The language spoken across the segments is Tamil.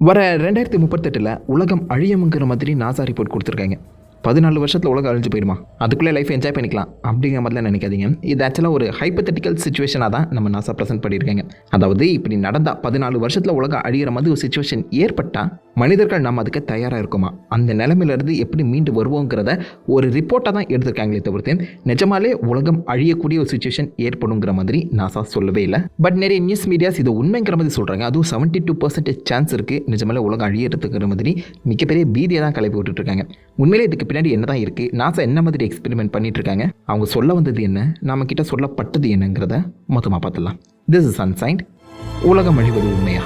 வர ரெண்டாயிரத்தி முப்பத்தெட்டில் உலகம் அழியமுங்கிற மாதிரி நாசா ரிப்போர்ட் கொடுத்துருக்காங்க. பதினாலு வருஷத்தில் உலகம் அழிஞ்சு போயிடுமா? அதுக்குள்ளே லைஃப் என்ஜாய் பண்ணிக்கலாம். அப்படிங்கிற மாதிரிலாம் நினைக்காதீங்க. இது ஆக்சுவலாக ஒரு ஹைப்பத்தட்டிக்கல் சுச்சுவேஷனாக தான் நம்ம நாசா ப்ரெசென்ட் பண்ணியிருக்காங்க. அதாவது இப்படி நடந்தால் பதினாலு வருஷத்தில் உலகம் அழிகிற மாதிரி ஒரு சுச்சுவேஷன் ஏற்பட்டால் மனிதர்கள் நம்ம அதுக்கு தயாராக இருக்குமா? அந்த நிலைமையிலேருந்து எப்படி மீண்டு வருவோங்கிறத ஒரு ரிப்போர்ட்டாக தான் எடுத்திருக்காங்களே தவிர்த்து நிஜமாலே உலகம் அழியக்கூடிய ஒரு சுச்சுவேஷன் ஏற்படுங்கிற மாதிரி நாசா சொல்லவே இல்லை. பட் நிறைய நியூஸ் மீடியாஸ் இது உண்மைங்கிற மாதிரி சொல்கிறாங்க அதுவும் செவன்ட்டி டூ பர்சன்டேஜ் சான்ஸ் இருக்குது நிஜமாலே உலகம் அழியறதுங்கிற மாதிரி மிகப்பெரிய பீதியை தான் கிளப்பி விட்டுட்டு இருக்காங்க. உண்மையிலே இதுக்கு பின்னாடி என்ன தான் இருக்குது நாசா என்ன மாதிரி எக்ஸ்பெரிமெண்ட் பண்ணிட்டு இருக்காங்க அவங்க சொல்ல வந்தது என்ன? நம்ம கிட்ட சொல்லப்பட்டது என்னங்கிறத மொத்தமாக பார்த்துடலாம். திஸ் இஸ் அன்சைன்ட் உலகம் அழிவது உண்மையா?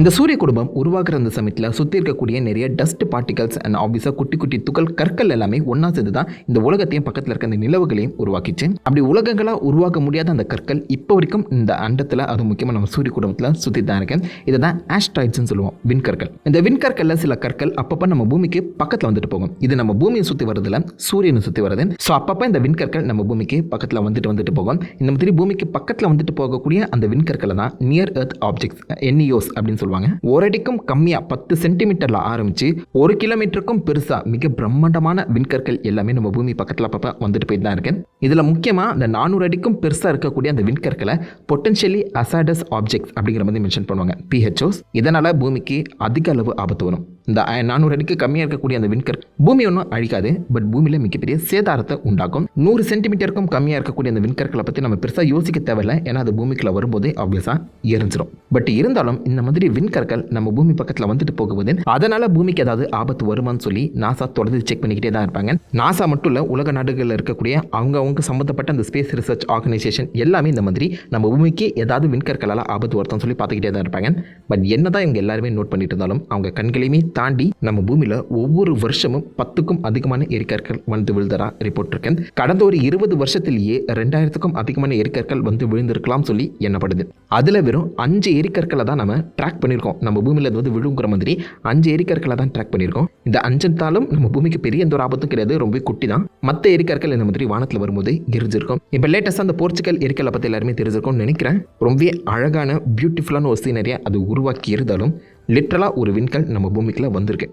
இந்த சூரிய குடும்பம் உருவாக்குற அந்த சமயத்தில் சுற்றி இருக்கக்கூடிய நிறைய டஸ்ட் பார்ட்டிகல்ஸ் அண்ட் ஆப்வியஸாக குட்டி குட்டி துகள் கற்கள் எல்லாமே ஒன்றா சேர்ந்து தான் இந்த உலகத்தையும் பக்கத்தில் இருக்க அந்த நிலவுகளையும் உருவாக்கிச்சு. அப்படி உலகங்களாக உருவாக்க முடியாத அந்த கற்கள் இப்போ வரைக்கும் இந்த அண்டத்தில் அது முக்கியமாக நம்ம சூரிய குடும்பத்தில் சுற்றி தான் இருக்கேன். இதை தான் ஆஸ்ட்ராய்ட்ஸ்னு சொல்லுவோம் விண்கற்கள் இந்த விண்கற்களில் சில கற்கள் அப்பப்போ நம்ம பூமிக்கு பக்கத்தில் வந்துட்டு போகும். இது நம்ம பூமியை சுற்றி வரதில்ல சூரியனை சுற்றி வருது ஸோ அப்பப்போ இந்த விண்கற்கள் நம்ம பூமிக்கு பக்கத்தில் வந்துட்டு வந்துட்டு போகும். இந்த மாதிரி பூமிக்கு பக்கத்தில் வந்துட்டு போகக்கூடிய அந்த விண்கற்களை தான் நியர் எர்த் ஆப்ஜெக்ட்ஸ் என்இஓஸ் அப்படின்னு சொல்லுவாங்க? ஒரு அடிக்கும் கம்மியாக பத்து சென்டிமீட்டரில் ஆரம்பித்து ஒரு கிலோமீட்டருக்கும் பெருசாக மிக பிரம்மாண்டமான விண்கற்கள் எல்லாமே நம்ம பூமி பக்கத்தில் அப்பப்போ வந்துட்டு போயிட்டு தான் இருக்கேன் இதில் முக்கியமாக அந்த நானூறு அடிக்கும் பெருசாக இருக்கக்கூடிய அந்த விண்கற்களை பொட்டன்ஷியலி அசாடஸ் ஆப்ஜெக்ட்ஸ் அப்படிங்கிற மாதிரி மென்ஷன் பண்ணுவாங்க. பிஹெச்ஓஸ் இதனால் பூமிக்கு அதிக அளவு ஆபத்து வரும். இந்த நானூறு அடிக்கு கம்மியாக இருக்கக்கூடிய அந்த விண்கற் பூமி ஒன்றும் அழிக்காது பட் பூமியில் மிகப்பெரிய சேதாரத்தை உண்டாக்கும். நூறு சென்டிமீட்டருக்கும் கம்மியாக இருக்கக்கூடிய அந்த விண்கற்களை பற்றி நம்ம பெருசாக யோசிக்க தேவையில்லை ஏன்னா அது பூமிக்குள்ள வரும்போதே ஆப்வியஸாக எரிஞ்சிடும் பட் இருந்தாலும் இந்த மாதிரி விண்கற்கள் நம்ம பூமி பக்கத்தில் வந்துட்டு போகும்போது அதனால் பூமிக்கு ஏதாவது ஆபத்து வருமான்னு சொல்லி நாசா தொடர்ந்து செக் பண்ணிக்கிட்டே தான் இருப்பாங்க. நாசா மட்டும் இல்லை உலக நாடுகளில் இருக்கக்கூடிய அவங்க அவங்க சம்மந்தப்பட்ட அந்த ஸ்பேஸ் ரிசர்ச் ஆர்கனைசேஷன் எல்லாமே இந்த மாதிரி நம்ம பூமிக்கு ஏதாவது விண்கற்களால் ஆபத்து வருதுன்னு சொல்லி பார்த்துக்கிட்டே தான் இருப்பாங்க. பட் என்னதான் இவங்க எல்லாருமே நோட் பண்ணிட்டு இருந்தாலும் அவங்க கண்களையுமே தாண்டி நம்ம பூமியில் ஒவ்வொரு வருஷமும் பத்துக்கும் அதிகமான எரிக்கற்கள் வந்து விழுந்ததா ரிப்போர்ட் இருக்கேன் கடந்த ஒரு இருபது வருஷத்திலேயே ரெண்டாயிரத்துக்கும் அதிகமான எரிக்கற்கள் வந்து விழுந்திருக்கலாம் சொல்லி எண்ணப்படுது. அதில் வெறும் அஞ்சு எரிக்கற்களை தான் நம்ம ட்ராக் பண்ணியிருக்கோம். நம்ம பூமியில் அது வந்து விழுங்குற மாதிரி அஞ்சு எரிக்கற்களை தான் ட்ராக் பண்ணியிருக்கோம். இந்த அஞ்சத்தாலும் நம்ம பூமிக்கு பெரிய எந்த ஒரு ஆபத்தும் கிடையாது. ரொம்ப குட்டி தான். மற்ற எரிக்கற்கள் இந்த மாதிரி வானத்தில் வரும்போது எரிஞ்சிருக்கும். இப்போ லேட்டஸ்ட்டாக அந்த போர்ச்சுகல் எரிக்கலை பற்றி எல்லாருமே தெரிஞ்சிருக்கும்னு நினைக்கிறேன். ரொம்பவே அழகான பியூட்டிஃபுல்லான ஒரு சீனரியை அது உருவாக்கி இருந்தாலும் லிட்ரலாக ஒரு விண்கல் நம்ம பூமிக்குள்ளே வந்திருக்கு.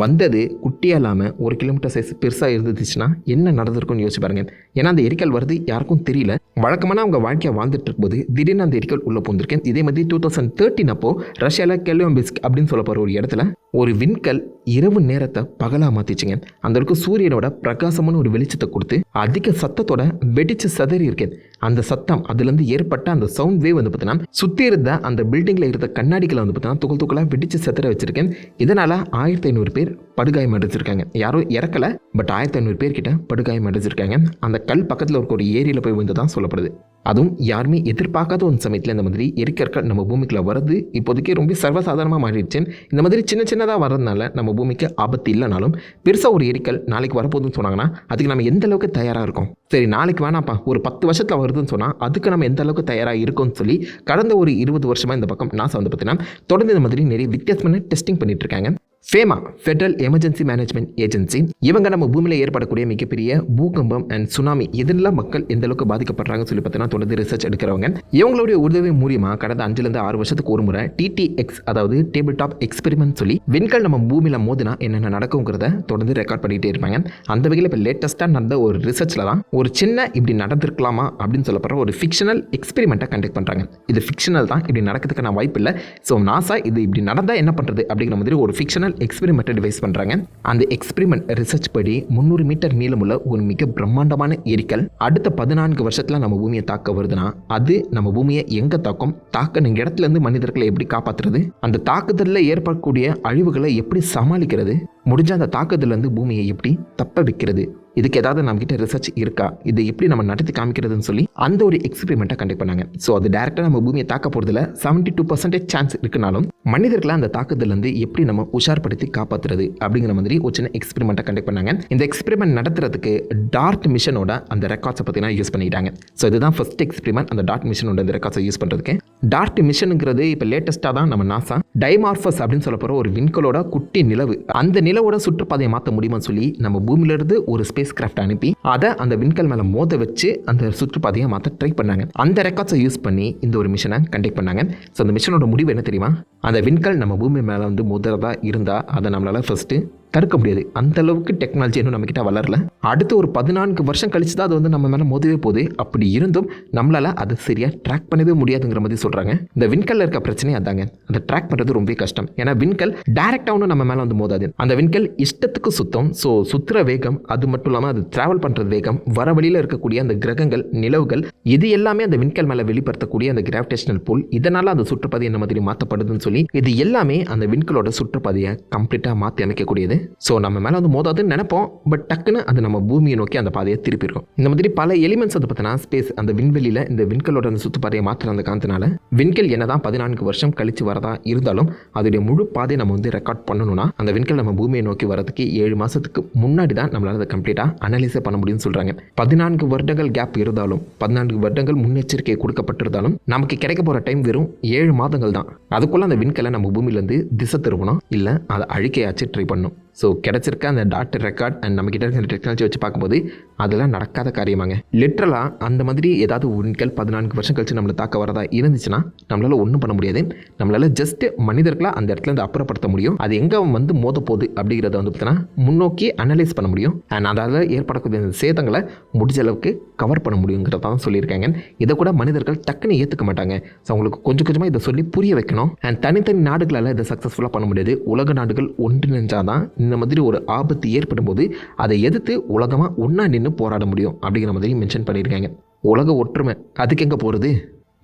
வந்தது குட்டியாக இல்லாமல் ஒரு கிலோமீட்டர் சைஸ் பெருசாக இருந்துச்சுன்னா என்ன நடந்திருக்கும்னு யோசிச்சு பாருங்க. ஏன்னா அந்த எரிக்கல் வருது யாருக்கும் தெரியல. வழக்கமான அவங்க வாழ்க்கையை வாழ்ந்துட்டு இருக்கும்போது திடீர்னு அந்த எரிக்கல் உள்ளே போந்திருக்கேன் இதே மாதிரி டூ தௌசண்ட் தேர்ட்டின் அப்போ ரஷ்யாவில் கெலியோம்பிஸ்க் அப்படின்னு சொல்ல போகிற ஒரு இடத்துல ஒரு விண்கல் இரவு நேரத்தை பகலாக மாற்றிச்சுங்க அந்தளவுக்கு சூரியனோட பிரகாசமான ஒரு வெளிச்சத்தை கொடுத்து அதிக சத்தத்தோட வெடிச்சு சதறி இருக்கேன். அந்த சத்தம் அதுலேருந்து ஏற்பட்ட அந்த சவுண்ட் வேவ் வந்து பார்த்தீங்கன்னா சுற்றி இருந்த அந்த பில்டிங்கில் இருந்த கண்ணாடிகளை வந்து பார்த்தீங்கன்னா துகள் துக்களாக வெடிச்சு சதற வச்சிருக்கேன். இதனால் ஆயிரத்தி ஐநூறு பேர் படுகாயம் அடைஞ்சிருக்காங்க. யாரும் இறக்கல பட் ஆயிரத்தி ஐநூறு பேர்கிட்ட படுகாயம் அடைஞ்சிருக்காங்க. அந்த கல் பக்கத்தில் இருக்க ஒரு ஏரியில் போய் வந்து தான் சொல்லப்படுது. அதுவும் யாருமே எதிர்பார்க்காத ஒரு சமயத்தில் இந்த மாதிரி எரிக்கற்கள் நம்ம பூமிக்குள்ள வர்றது இப்போதைக்கு ரொம்ப சர்வசாதாரணமாக மாறிடுச்சு. இந்த மாதிரி சின்ன சின்னதாக வர்றதுனால நம்ம பூமிக்கு ஆபத்து இல்லைனாலும் பெருசாக ஒரு எரிக்கல் நாளைக்கு வரப்போகுதுன்னு சொன்னாங்கன்னா அதுக்கு நம்ம எந்த அளவுக்கு தயாராக இருக்கோம்? சரி நாளைக்கு வேணாப்பா ஒரு பத்து வருஷத்தில் வருதுன்னு சொன்னால் அதுக்கு நம்ம எந்த அளவுக்கு தயாராக இருக்கோம்னு சொல்லி கடந்த ஒரு இருபது வருஷமாக இந்த பக்கம் நாசா வந்து பார்த்தீங்கன்னா தொடர்ந்து இந்த மாதிரி நிறைய வித்தியாசமான டெஸ்டிங் பண்ணிட்டு இருக்காங்க. FEMA federal emergency management agency இவங்க நம்ம பூமியில் ஏற்படக்கூடிய மிகப்பெரிய பூகம்பம் அண்ட் சுனாமி இதெல்லாம் மக்கள் எந்த அளவுக்கு பாதிக்கப்படுறாங்க சொல்லி பார்த்தீங்கன்னா தொடர்ந்து ரிசர்ச் எடுக்கிறவங்க. இவங்களுடைய உதவி மூலியமாக கடந்த அஞ்சுலேருந்து ஆறு வருஷத்துக்கு ஒரு முறை டிடிஎக்ஸ் அதாவது டேபிள் டாப் எக்ஸ்பெரிமெண்ட் சொல்லி விண்கல் நம்ம பூமியில் மோதினா என்னென்ன நடக்குங்கிறத தொடர்ந்து ரெக்கார்ட் பண்ணிகிட்டே இருப்பாங்க. அந்த வகையில் இப்போ லேட்டஸ்ட்டாக நடந்த ஒரு ரிசர்ச்சில் தான் ஒரு சின்ன இப்படி நடந்திருக்கலாமா அப்படின்னு சொல்லப்படுற ஒரு ஃபிக்ஷனல் எக்ஸ்பெரிமெண்ட்டை கண்டக்ட் பண்ணுறாங்க இது ஃபிக்ஷனல் தான் இப்படி நடக்கிறதுக்கான வாய்ப்பு இல்லை. ஸோ நாசா இது இப்படி நடந்தால் என்ன பண்ணுறது அப்படிங்கிற மாதிரி ஒரு ஃபிக்ஷனல் எக்ஸ்பெரிமெண்ட்டை டிவைஸ் பண்ணுறாங்க அந்த எக்ஸ்பெரிமெண்ட் ரிசர்ச் படி முந்நூறு மீட்டர் நீளமுள்ள ஒரு மிக பிரம்மாண்டமான எரிக்கல் அடுத்த பதினான்கு வருஷத்தில் நம்ம பூமியை தாக்க வருதுன்னா அது நம்ம பூமியை எங்கே தாக்கும்? தாக்கின இடத்துலேருந்து மனிதர்களை எப்படி காப்பாற்றுறது அந்த தாக்குதலில் ஏற்படக்கூடிய அழிவுகளை எப்படி சமாளிக்கிறது? முடிஞ்ச அந்த தாக்கத்துலேருந்து பூமியை எப்படி தப்ப வைக்கிறது இதுக்கு ஏதாவது நம்ம கிட்ட ரிசர்ச் இருக்கா? இது எப்படி நம்ம நடத்தி காமிக்கிறதுன்னு சொல்லி அந்த ஒரு எக்ஸ்பெரிமெண்ட்டை கண்டக்ட் பண்ணாங்க. ஸோ அது டேரெக்டாக நம்ம பூமியை தாக்க போகிறதுல செவன்ட்டி டூ பர்சன்டேஜ் சான்ஸ் இருக்குனாலும் மனிதர்களை அந்த தாக்கத்துலேருந்து எப்படி நம்ம உஷார்படுத்தி காப்பாற்றுறது அப்படிங்கிற மாதிரி ஒரு சின்ன எக்ஸ்பெரிமெண்ட்டை கண்டக்ட் பண்ணாங்க. இந்த எக்ஸ்பெரிமெண்ட் நடத்துறதுக்கு டார்ட் மிஷனோட அந்த ரெக்கார்ட்ஸை பார்த்தீங்கன்னா யூஸ் பண்ணிட்டாங்க. ஸோ இதுதான் ஃபர்ஸ்ட் எக்ஸ்பெரிமெண்ட் அந்த டார்ட் மிஷனோட அந்த ரெக்கார்ட்ஸை யூஸ் பண்ணுறதுக்கு டார்ட் மிஷனுங்கிறது இப்போ லேட்டஸ்ட்டாக தான் நம்ம நாசா டைமார்ஃபஸ் அப்படின்னு சொல்ல போகிற ஒரு விண்கலோட குட்டி நிலவு. அந்த நிலவு நிலவோட சுற்றுப்பாதையை மாற்ற முடியுமான்னு சொல்லி நம்ம பூமியிலிருந்து ஒரு ஸ்பேஸ் கிராஃப்ட் அனுப்பி அதை அந்த விண்கல் மேலே மோத வச்சு அந்த சுற்றுப்பாதையை மாற்ற ட்ரை பண்ணாங்க. அந்த ரெக்கார்ட்ஸை யூஸ் பண்ணி இந்த ஒரு மிஷனை கண்டக்ட் பண்ணாங்க. ஸோ அந்த மிஷனோட முடிவு என்ன தெரியுமா? அந்த விண்கல் நம்ம பூமி மேலே வந்து மோதுறதா இருந்தால் அதை நம்மளால் ஃபஸ்ட்டு தடுக்க முடியாது. அந்த அளவுக்கு டெக்னாலஜி இன்னும் நம்மக்கிட்ட வளரல. அடுத்து ஒரு பதினான்கு வருஷம் கழிச்சு தான் அது வந்து நம்ம மேலே மோதவே போகுது. அப்படி இருந்தும் நம்மளால் அதை சரியாக ட்ராக் பண்ணவே முடியாதுங்கிற மாதிரி சொல்கிறாங்க இந்த விண்கல்ல இருக்க பிரச்சனையே அதாங்க. அந்த ட்ராக் பண்ணுறது ரொம்ப கஷ்டம். ஏன்னா விண்கல் டைரெக்டாக ஒன்றும் நம்ம மேலே வந்து மோதாது. அந்த விண்கல் இஷ்டத்துக்கு சுத்தம். ஸோ சுற்றுற வேகம் அது மட்டும் இல்லாமல் அது ட்ராவல் பண்ணுறது வேகம் வர வழியில் இருக்கக்கூடிய அந்த கிரகங்கள் நிலவுகள் இது எல்லாமே அந்த விண்கல் மேலே வெளிப்படுத்தக்கூடிய அந்த கிராவிடேஷனல் புல் இதனால் அந்த சுற்றுப்பாதை என்ன மாதிரி மாற்றப்படுதுன்னு சொல்லி இது எல்லாமே அந்த விண்கலோட சுற்றுப்பாதையை கம்ப்ளீட்டாக மாற்றி அமைக்கக்கூடியது. ஸோ நம்ம மேலே வந்து மோதாதுன்னு நினைப்போம். பட் டக்குன்னு அது நம்ம பூமியை நோக்கி அந்த பாதையை திருப்பியிருக்கும் இந்த மாதிரி பல எலிமெண்ட்ஸ் அதை பார்த்தினா ஸ்பேஸ் அந்த விண்வெளியில் இந்த விண்கலோட அந்த சுற்றுப்பாதையை மாற்றுற அந்த காரணத்தினால விண்கல் என்னதான் பதினான்கு வருஷம் கழிச்சு வரதா இருந்தாலும் அதோடைய முழு பாதையை நம்ம வந்து ரெக்கார்ட் பண்ணணும்னா அந்த விண்கல் நம்ம பூமியை நோக்கி வரதுக்கு ஏழு மாதத்துக்கு முன்னாடி தான் நம்மளால் அதை கம்ப்ளீட்டாக அனலைஸே பண்ண முடியும்னு சொல்கிறாங்க பதினான்கு வருடங்கள் கேப் இருந்தாலும் பதினான்கு வருடங்கள் முன்னெச்சரிக்கை கொடுக்கப்பட்டிருந்தாலும் நமக்கு கிடைக்க போகிற டைம் வெறும் ஏழு மாதங்கள் தான். அதுக்குள்ளே அந்த விண்கலை நம்ம பூமியிலேருந்து திசை திருவணும் இல்லை அதை அழிக்கையாச்சு ட்ரை பண்ணணும். ஸோ கிடச்சிருக்க அந்த டாக்டர் ரெக்கார்ட் அண்ட் நம்மக்கிட்ட இருக்க அந்த டெக்னாலஜி வச்சு பார்க்கும்போது அதெல்லாம் நடக்காத காரியமாங்க. லிட்ரலாக அந்த மாதிரி ஏதாவது உண்கள் பதினான்கு வருஷம் கழிச்சு நம்மளை தாக்க வரதா இருந்துச்சுன்னா நம்மளால் ஒன்றும் பண்ண முடியாது. நம்மளால் ஜஸ்ட் மனிதர்களை அந்த இடத்துல இருந்து அப்புறப்படுத்த முடியும். அது எங்கே வந்து மோத போகுது அப்படிங்கிறத வந்து பார்த்தீங்கன்னா முன்னோக்கி அனலைஸ் பண்ண முடியும். அண்ட் அதால் ஏற்படக்கூடிய அந்த சேதங்களை முடிஞ்ச அளவுக்கு கவர் பண்ண முடியுங்கிறத தான் சொல்லியிருக்காங்க. இதை கூட மனிதர்கள் டக்குன்னு ஏற்றுக்க மாட்டாங்க. ஸோ அவங்களுக்கு கொஞ்சம் கொஞ்சமாக இதை சொல்லி புரிய வைக்கணும். அண்ட் தனித்தனி நாடுகளால் இதை சக்ஸஸ்ஃபுல்லாக பண்ண முடியாது. உலக நாடுகள் ஒன்றிணைஞ்சாதான் இந்த மாதிரி ஒரு ஆபத்து ஏற்படும் போது அதை எதிர்த்து உலகமாக ஒன்றா நின்று போராட முடியும் அப்படிங்கிற மாதிரி மென்ஷன் பண்ணியிருக்காங்க. உலக ஒற்றுமை அதுக்கு எங்கே போகிறது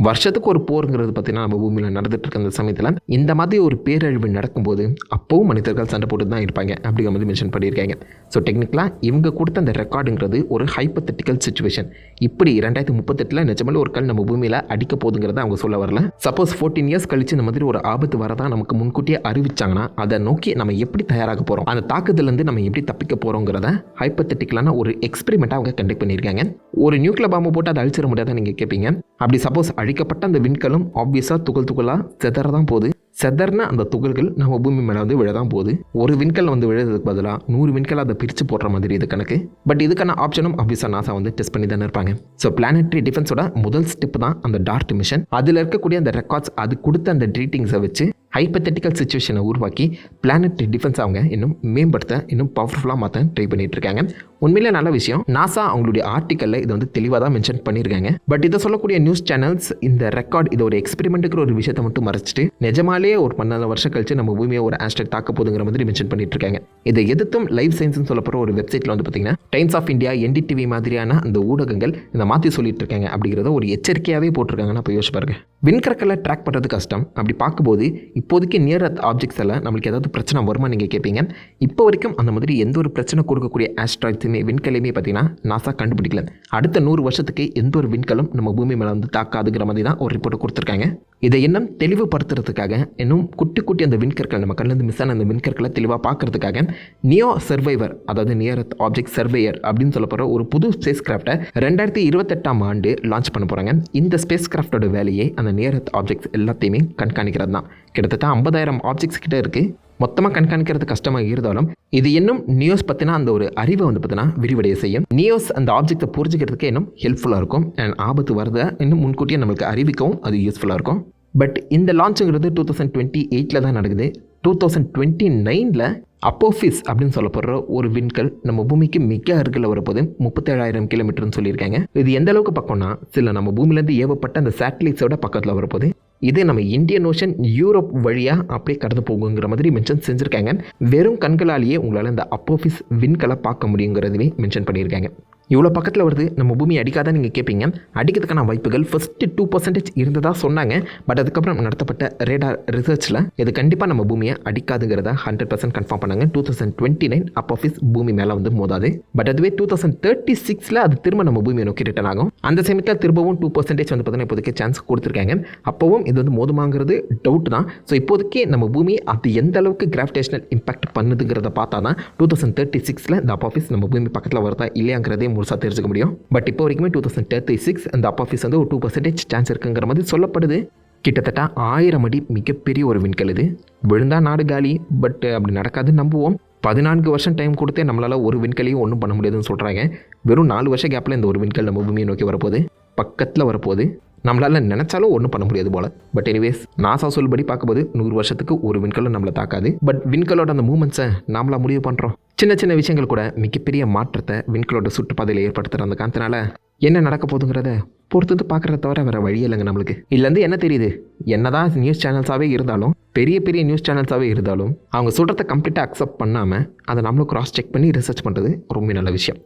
வருஷத்துக்கு ஒரு போருங்கிறது பார்த்தீங்கன்னா நம்ம பூமியில் நடந்துட்டு இருக்க அந்த சமயத்தில் இந்த மாதிரி ஒரு பேரழிவு நடக்கும்போது அப்போவும் மனிதர்கள் சண்டை போட்டு தான் இருப்பாங்க. அப்படிங்கிற மாதிரி மென்ஷன் பண்ணியிருக்காங்க. ஸோ டெக்னிக்கலாக இவங்க கொடுத்த அந்த ரெக்கார்டுங்கிறது ஒரு ஹைப்பத்தட்டிக்கல் சுச்சுவேஷன் இப்படி ரெண்டாயிரத்தி முப்பத்தெட்டில் நிஜமாலே ஒரு கல் நம்ம பூமியில் அடிக்க போகுதுங்கிறத அவங்க சொல்ல வரல. சப்போஸ் ஃபோர்டீன் இயர்ஸ் கழிச்சு இந்த மாதிரி ஒரு ஆபத்து வரதான் நமக்கு முன்கூட்டியே அறிவிச்சாங்கன்னா அதை நோக்கி நம்ம எப்படி தயாராக போகிறோம் அந்த தாக்குதலேருந்து நம்ம எப்படி தப்பிக்க போகிறோங்கிறத ஹைப்பத்தட்டிக்கலான ஒரு எக்ஸ்பெரிமெண்ட்டாக அவங்க கண்டக்ட் பண்ணியிருக்காங்க. ஒரு நியூக்ளியர் பாம்பு போட்டு அதை அழிச்சிட முடியாதான் நீங்கள் கேட்பீங்க அப்படி சப்போஸ் அடிக்கப்பட்ட அந்த விண்கலம் ஆப்வியஸாக துகள் துகளாக செதற தான் போகுது. செதர்ன அந்த துகள்கள் நம்ம பூமி மேலே வந்து விழதான் போகுது. ஒரு விண்கல் வந்து விழுறதுக்கு பதிலாக நூறு விண்கல் அதை பிரித்து போடுற மாதிரி இது கணக்கு. பட் இதுக்கான ஆப்ஷனும் ஆப்வியஸாக நாசா வந்து டெஸ்ட் பண்ணி தானே இருப்பாங்க. ஸோ பிளானட்ரி டிஃபென்ஸோட முதல் ஸ்டெப் தான் அந்த டார்ட் மிஷன் அதில் இருக்கக்கூடிய அந்த ரெக்கார்ட்ஸ் அது கொடுத்த அந்த ட்ரீட்டிங்ஸை வச்சு ஹைப்பத்தட்டிக்கல் சுச்சுவேஷனை உருவாக்கி பிளானட் டிஃபென்ஸ் அவங்க இன்னும் மேம்படுத்த இன்னும் பவர்ஃபுல்லாக மாற்ற ட்ரை பண்ணிட்டு இருக்காங்க. உண்மையிலே நல்ல விஷயம். நாசா அவங்களுடைய ஆர்டிக்கலில் இதை வந்து தெளிவாக தான் மென்ஷன் பண்ணியிருக்காங்க பட் இதை சொல்லக்கூடிய நியூஸ் சேனல்ஸ் இந்த ரெக்கார்ட் இதை ஒரு எக்ஸ்பெரிமெண்ட்டுக்கு ஒரு விஷயத்தை மட்டும் மறைச்சிட்டு நிஜமாலே ஒரு பன்னெண்டு வருஷம் கழிச்சு நம்ம பூமியை ஒரு ஆஸ்ட்ரேட் தாக்க போதுங்கிற மாதிரி மென்ஷன் பண்ணிட்டு இருக்காங்க. இதை எதிர்த்தும் லைஃப் சயின்ஸ்னு சொல்லப்படுற ஒரு வெப்சைட்டில் வந்து பார்த்தீங்கன்னா டைம்ஸ் ஆஃப் இந்தியா என்டிடிவி மாதிரியான அந்த ஊடகங்கள் இந்த மாற்றி சொல்லிட்டு இருக்காங்க அப்படிங்கிறத ஒரு எச்சரிக்கையாகவே போட்டிருக்காங்கன்னு அப்போ யோசிச்சு பாருங்க. விண்கற்களை ட்ராக் பண்ணுறது கஷ்டம். அப்படி பார்க்கும்போது இப்போதைக்கு நியர் அர்த் ஆப்ஜெக்ட்ஸ் எல்லாம் நம்மளுக்கு ஏதாவது பிரச்சனை வருமா நீங்கள் கேட்பீங்க இப்போ வரைக்கும் அந்த மாதிரி எந்த ஒரு பிரச்சனை கொடுக்கக்கூடிய ஆஸ்ட்ராய்ட்ஸுமே விண்கலையுமே பார்த்தீங்கன்னா நாசா கண்டுபிடிக்கல. அடுத்த நூறு வருஷத்துக்கு எந்த ஒரு விண்கலும் நம்ம பூமி மேலே வந்து தாக்காதுங்கிற மாதிரி தான் ஒரு ரிப்போர்ட் கொடுத்துருக்காங்க. இதை இன்னும் தெளிவுபடுத்துறதுக்காக இன்னும் குட்டி குட்டி அந்த விண்கற்கள் நம்ம கண்ணிலிருந்து மிஸ் ஆன அந்த விண்கற்களை தெளிவாக பார்க்கறதுக்காக நியோ சர்வைவர் அதாவது நியர் ஆப்ஜெக்ட் சர்வேயர் அப்படின்னு சொல்ல போகிற ஒரு புது ஸ்பேஸ் கிராஃப்டை ரெண்டாயிரத்தி இருபத்தெட்டாம் ஆண்டு லான்ச் பண்ண போகிறாங்க இந்த ஸ்பேஸ் கிராஃப்டோட வேலையே அந்த நியர் ஆப்ஜெக்ட்ஸ் எல்லாத்தையுமே கண்காணிக்கிறது தான். கிட்டத்தட்ட ஐம்பதாயிரம் ஆப்ஜெக்ட்ஸ் கிட்டே இருக்குது மொத்தமாக கண்காணிக்கிறது கஷ்டமாக இருந்தாலும் இது இன்னும் நியூஸ் பற்றினா அந்த ஒரு அறிவை வந்து பார்த்தீங்கன்னா விரிவடைய செய்யும். நியூஸ் அந்த ஆப்ஜெக்ட்டை புரிஞ்சுக்கிறதுக்கு இன்னும் ஹெல்ப்ஃபுல்லாக இருக்கும். அண்ட் ஆபத்து வரதை இன்னும் முன்கூட்டியே நம்மளுக்கு அறிவிக்கவும் அது யூஸ்ஃபுல்லாக இருக்கும். பட் இந்த லான்ச்சுங்கிறது டூ தௌசண்ட் டுவெண்ட்டி எயிட்டில் தான் நடக்குது. டூ தௌசண்ட் டுவெண்ட்டி நைனில் அப்போஃபிஸ் அப்படின்னு சொல்லப்படுற ஒரு விண்கல் நம்ம பூமிக்கு மிக அருகில் வரப்போது முப்பத்தேழாயிரம் கிலோமீட்டர்னு சொல்லியிருக்காங்க. இது எந்த அளவுக்கு பக்கம்னா சில நம்ம பூமியிலேருந்து ஏவப்பட்ட அந்த சேட்டலைட்ஸோட பக்கத்தில் வரப்போகுது. இதே நம்ம இந்தியன் ஓஷன் யூரோப் வழியாக அப்படியே கடந்து போகுங்கிற மாதிரி மென்ஷன் செஞ்சுருக்காங்க. வெறும் கண்களாலேயே உங்களால் இந்த அப்போஃபிஸ் விண்கலை பார்க்க முடியுங்கிறதுவே மென்ஷன் பண்ணியிருக்காங்க. இவ்வளோ பக்கத்தில் வருது. நம்ம பூமி அடிக்காதான் நீங்கள் கேட்பீங்க அடிக்கிறதுக்கான வாய்ப்புகள் ஃபஸ்ட்டு டூ பர்சன்டேஜ் இருந்ததாக சொன்னாங்க. பட் அதுக்கப்புறம் நடத்தப்பட்ட ரேடார் ரிசர்ச்சில் இது கண்டிப்பாக நம்ம பூமியை அடிக்காதுங்கிறத ஹண்ட்ரட் பர்சன்ட் கன்ஃபார்ம் பண்ணாங்க. Two thousand twenty nine Apophis பூமி மேலே வந்து மோதாது. பட் அதுவே டூ தௌசண்ட் தேர்ட்டி சிக்ஸில் அது திரும்ப நம்ம பூமியை நோக்கி ரிட்டன் ஆகும். அந்த சமயத்தில் திரும்பவும் டூ பர்சன்டேஜ் வந்து பார்த்தீங்கன்னா இப்போதைக்கு சான்ஸ் கொடுத்துருக்காங்க. அப்போவும் இது வந்து மோதுமாங்கிறது டவுட் தான். ஸோ இப்போதைக்கு நம்ம பூமி அது எந்த அளவுக்கு கிராவிடேஷனல் இம்பாக்ட் பண்ணுதுங்கிறத பார்த்தா தான் டூ தௌசண்ட் தேர்ட்டி சிக்ஸில் இந்த அப் ஆஃபீஸ் நம்ம பூமி பக்கத்தில் வருதா இல்லையாங்கிறதே முழுசாக தெரிஞ்சுக்க முடியும். பட் இப்போ வரைக்குமே டூ தௌசண்ட் தேர்ட்டி சிக்ஸ் அந்த அப் ஆஃபீஸ் வந்து ஒரு டூ பர்சன்டேஜ் சான்ஸ் இருக்குங்கிற மாதிரி சொல்லப்படுது. கிட்டத்தட்ட ஆயிரம் அடி மிகப்பெரிய ஒரு விண்கல் இது. விழுந்தா நாடு காலி பட் அப்படி நடக்காதுன்னு நம்புவோம். பதினான்கு வருஷம் டைம் கொடுத்தே நம்மளால் ஒரு விண்கலையும் ஒன்றும் பண்ண முடியாதுன்னு சொல்கிறாங்க வெறும் நாலு வருஷம் கேப்பில் இந்த ஒரு விண்கல் நம்ம பூமியை நோக்கி வரப்போகுது. பக்கத்தில் வரப்போகுது. நம்மளால் நினச்சாலும் ஒன்றும் பண்ண முடியாது போல். பட் எனிவேஸ் நாசா சொல்படி பார்க்கும்போது நூறு வருஷத்துக்கு ஒரு விண்கலம் நம்மளை தாக்காது. பட் விண்கலோட அந்த மூமெண்ட்ஸை நாமளா முடிவு பண்ணுறோம் சின்ன சின்ன விஷயங்கள் கூட மிகப்பெரிய மாற்றத்தை விண்கலோட சுற்றுப்பாதையில் ஏற்படுத்துகிற அந்த காரணத்தினால என்ன நடக்க போகுதுங்கிறத பொறுத்து பார்க்குறத தவிர வேறு வழி இல்லைங்க நம்மளுக்கு. இதுலேருந்து என்ன தெரியுது? என்னதான் நியூஸ் சேனல்ஸாகவே இருந்தாலும் பெரிய பெரிய நியூஸ் சேனல்ஸாகவே இருந்தாலும் அவங்க சொல்கிறத கம்ப்ளீட்டாக அக்செப்ட் பண்ணாமல் அதை நம்மளும் கிராஸ் செக் பண்ணி ரிசர்ச் பண்ணுறது ரொம்ப நல்ல விஷயம்.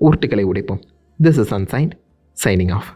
ஊர்ட்டுக்களை உடைப்போம். This is ancient signing off